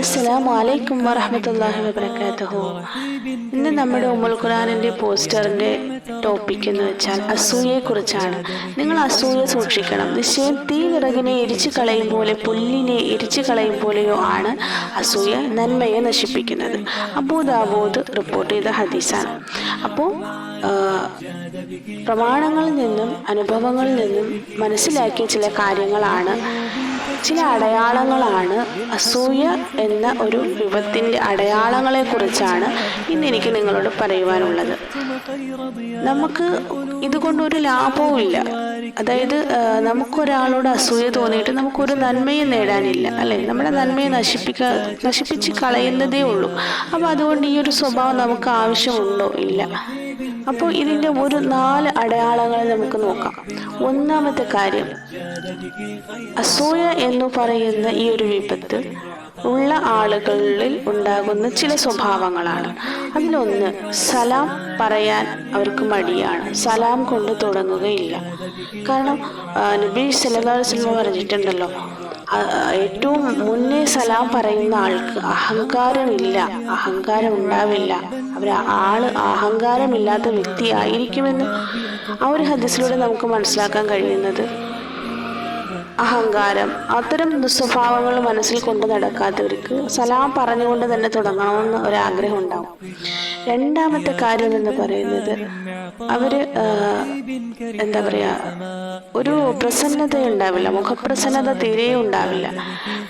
അസ്സലാമു വലൈക്കും വറഹമത്തല്ലാഹി വബർക്കാത്തുഹു ഇന്ന് നമ്മുടെ ഉമ്മുൽ ഖുറാനിന്റെ പോസ്റ്ററിന്റെ ടോപ്പിക് എന്ന് വെച്ചാൽ അസൂയയെ കുറിച്ചാണ് നിങ്ങൾ അസൂയ സൂക്ഷിക്കണം. നിശ്ചയം തീ വിറകിനെ എരിച്ചു കളയും പോലെ പുല്ലിനെ എരിച്ചു കളയും പോലെയോ ആണ് അസൂയ നന്മയെ നശിപ്പിക്കുന്നത്. അബൂദാബൂദ് റിപ്പോർട്ട് ചെയ്ത ഹദീസാണ്. അപ്പോൾ പ്രമാണങ്ങളിൽ നിന്നും അനുഭവങ്ങളിൽ നിന്നും മനസ്സിലാക്കിയ ചില കാര്യങ്ങളാണ് ചില അടയാളങ്ങളാണ് അസൂയ എന്ന ഒരു വിപത്തിന്റെ അടയാളങ്ങളെ കുറിച്ചാണ് ഇന്ന് എനിക്ക് നിങ്ങളോട് പറയുവാനുള്ളത്. നമുക്ക് ഇതുകൊണ്ടൊരു ലാഭവും ഇല്ല അതായത് നമുക്കൊരാളോട് അസൂയ തോന്നിയിട്ട് നമുക്കൊരു നന്മയും നേടാനില്ല. അല്ലേ? നമ്മുടെ നന്മയെ നശിപ്പിക്ക നശിപ്പിച്ച് കളയുന്നതേ ഉള്ളൂ. അപ്പോൾ അതുകൊണ്ട് ഈ ഒരു സ്വഭാവം നമുക്ക് ആവശ്യമുണ്ടോ? ഇല്ല. അപ്പോൾ ഇതിന്റെ ഒരു നാല് അടയാളങ്ങൾ നമുക്ക് നോക്കാം. ഒന്നാമത്തെ കാര്യം അസൂയ എന്ന് പറയുന്ന ഈ ഒരു വിപത്ത് ഉള്ള ആളുകളിൽ ഉണ്ടാകുന്ന ചില സ്വഭാവങ്ങളാണ്. അതിലൊന്ന് സലാം പറയാൻ അവർക്ക് മടിയാണ്. സലാം കൊണ്ട് തുടങ്ങുകയില്ല. കാരണം നബി സല്ലല്ലാഹു അലൈഹി പറഞ്ഞിട്ടുണ്ടല്ലോ ഏറ്റവും മുന്നേ സലാം പറയുന്ന ആൾക്ക് അഹങ്കാരമില്ല അഹങ്കാരം ഉണ്ടാവില്ല അവർ ആൾ അഹങ്കാരമില്ലാത്ത വ്യക്തി ആയിരിക്കുമെന്ന് ആ ഒരു ഹദീസിലൂടെ നമുക്ക് മനസ്സിലാക്കാൻ കഴിയുന്നത്. അഹങ്കാരം. അത്തരം ദുസ്വഭാവങ്ങൾ മനസ്സിൽ കൊണ്ട് നടക്കാത്തവർക്ക് സലാം പറഞ്ഞുകൊണ്ട് തന്നെ തുടങ്ങണമെന്ന് ഒരാഗ്രഹം ഉണ്ടാവും. രണ്ടാമത്തെ കാര്യം എന്ന് പറയുന്നത് അവർ എന്താ പറയാ ഒരു പ്രസന്നത ഉണ്ടാവില്ല മുഖപ്രസന്നത തീരെ ഉണ്ടാവില്ല.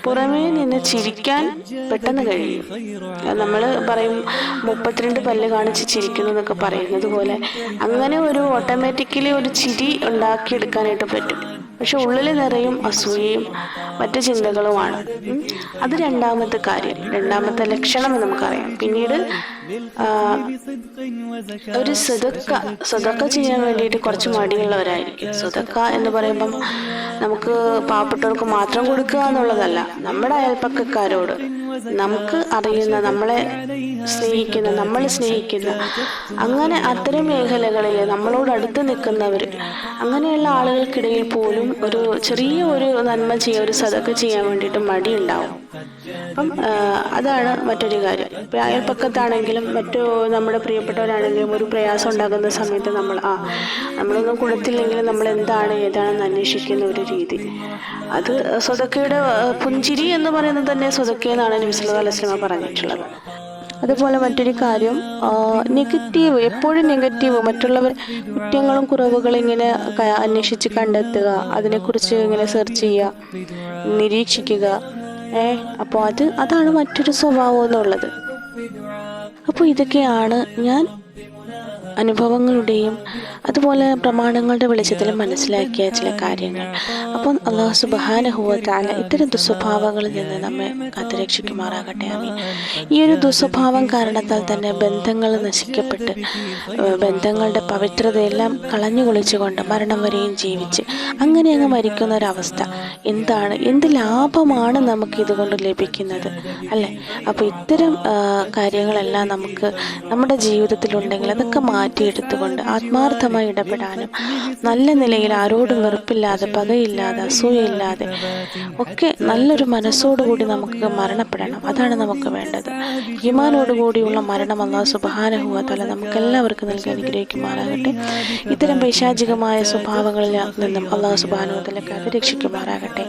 പുറമേ നിന്ന് ചിരിക്കാൻ പെട്ടെന്ന് കഴിയും. നമ്മൾ പറയും മുപ്പത്തിരണ്ട് പല്ല് കാണിച്ച് ചിരിക്കുന്നു എന്നൊക്കെ പറയുന്നത് പോലെ. അങ്ങനെ ഒരു ഓട്ടോമാറ്റിക്കലി ഒരു ചിരി ഉണ്ടാക്കിയെടുക്കാനായിട്ട് പറ്റും. പക്ഷെ ഉള്ളിൽ നിറയും അസൂയയും മറ്റു ചിന്തകളുമാണ്. അത് രണ്ടാമത്തെ കാര്യം രണ്ടാമത്തെ ലക്ഷണം നമുക്കറിയാം. പിന്നീട് ഒരു സ്വതക്ക സ്വതക്ക ചെയ്യാൻ വേണ്ടിയിട്ട് കുറച്ച് മടിയുള്ളവരായിരിക്കും. സ്വതക്ക എന്ന് പറയുമ്പം നമുക്ക് പാവപ്പെട്ടവർക്ക് മാത്രം കൊടുക്കുക എന്നുള്ളതല്ല നമ്മുടെ അയൽപ്പക്കക്കാരോട് നമുക്ക് അറിയുന്ന നമ്മളെ സ്നേഹിക്കുന്ന നമ്മൾ സ്നേഹിക്കുന്ന അങ്ങനെ അത്തരം മേഖലകളിൽ നമ്മളോട് അടുത്ത് നിൽക്കുന്നവർ അങ്ങനെയുള്ള ആളുകൾക്കിടയിൽ പോലും ഒരു ചെറിയ ഒരു നന്മ ചെയ്യാൻ ഒരു സതൊക്കെ ചെയ്യാൻ വേണ്ടിയിട്ട് മടിയുണ്ടാവും. അപ്പം അതാണ് മറ്റൊരു കാര്യം. അയൽപ്പക്കത്താണെങ്കിലും മറ്റു നമ്മുടെ പ്രിയപ്പെട്ടവരാണെങ്കിലും ഒരു പ്രയാസം ഉണ്ടാകുന്ന സമയത്ത് നമ്മൾ ആ നമ്മളൊന്നും കൊടുത്തില്ലെങ്കിലും നമ്മൾ എന്താണ് ഏതാണെന്ന് അന്വേഷിക്കുന്ന ഒരു രീതി. അത് സ്വതക്കയുടെ പുഞ്ചിരി എന്ന് പറയുന്നത് തന്നെ സ്വതക്കയെന്നാണ് എന്നാണ് പറഞ്ഞിട്ടുള്ളത്. അതുപോലെ മറ്റൊരു കാര്യം നെഗറ്റീവ് എപ്പോഴും നെഗറ്റീവ് മറ്റുള്ളവർ കുറ്റങ്ങളും കുറവുകളും ഇങ്ങനെ അന്വേഷിച്ച് കണ്ടെത്തുക അതിനെക്കുറിച്ച് ഇങ്ങനെ സെർച്ച് ചെയ്യുക നിരീക്ഷിക്കുക ഏ അപ്പോൾ അത് അതാണ് മറ്റൊരു സ്വഭാവം എന്നുള്ളത്. അപ്പോൾ ഇതൊക്കെയാണ് ഞാൻ അനുഭവങ്ങളുടെയും അതുപോലെ പ്രമാണങ്ങളുടെ വെളിച്ചത്തിൽ മനസ്സിലാക്കിയ ചില കാര്യങ്ങൾ. അപ്പം അള്ളാഹു സുബാനഹുവത്താല ഇത്തരം ദുസ്വഭാവങ്ങളിൽ നിന്ന് നമ്മെ കാത്തുരക്ഷിക്കുമാറാകട്ടെ. അമീൻ ഈ ഒരു ദുസ്വഭാവം കാരണത്താൽ തന്നെ ബന്ധങ്ങൾ നശിക്കപ്പെട്ട് ബന്ധങ്ങളുടെ പവിത്രതയെല്ലാം കളഞ്ഞു കുളിച്ചുകൊണ്ട് മരണം വരെയും ജീവിച്ച് അങ്ങനെ അങ്ങ് മരിക്കുന്ന ഒരവസ്ഥ എന്താണ് എന്ത് ലാഭമാണ് നമുക്ക് ഇതുകൊണ്ട് ലഭിക്കുന്നത്? അല്ലേ? അപ്പോൾ ഇത്തരം കാര്യങ്ങളെല്ലാം നമുക്ക് നമ്മുടെ ജീവിതത്തിലുണ്ടെങ്കിൽ അതൊക്കെ മാറ്റിയെടുത്തുകൊണ്ട് ആത്മാർത്ഥമായി ഇടപെടാനും നല്ല നിലയിൽ ആരോടും വെറുപ്പില്ലാതെ പകയില്ലാതെ അസൂയയില്ലാതെ ഒക്കെ നല്ലൊരു മനസ്സോടുകൂടി നമുക്ക് മരണപ്പെടണം. അതാണ് നമുക്ക് വേണ്ടത്. ഈമാനോടുകൂടിയുള്ള മരണം അള്ളാഹു സുബാനഹുവത്തല നമുക്ക് എല്ലാവർക്കും നൽകി അനുഗ്രഹിക്കുമാറാകട്ടെ. ഇത്തരം പൈശാചികമായ സ്വഭാവങ്ങളിൽ നിന്നും അള്ളാഹു സുബാനുവത്തലക്ക് കഥ രക്ഷിക്കുമാറാകട്ടെ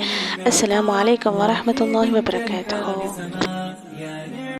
അസ്സലാമു അലൈക്കും വറഹമത്തല്ലാഹി വബറകാതുഹു.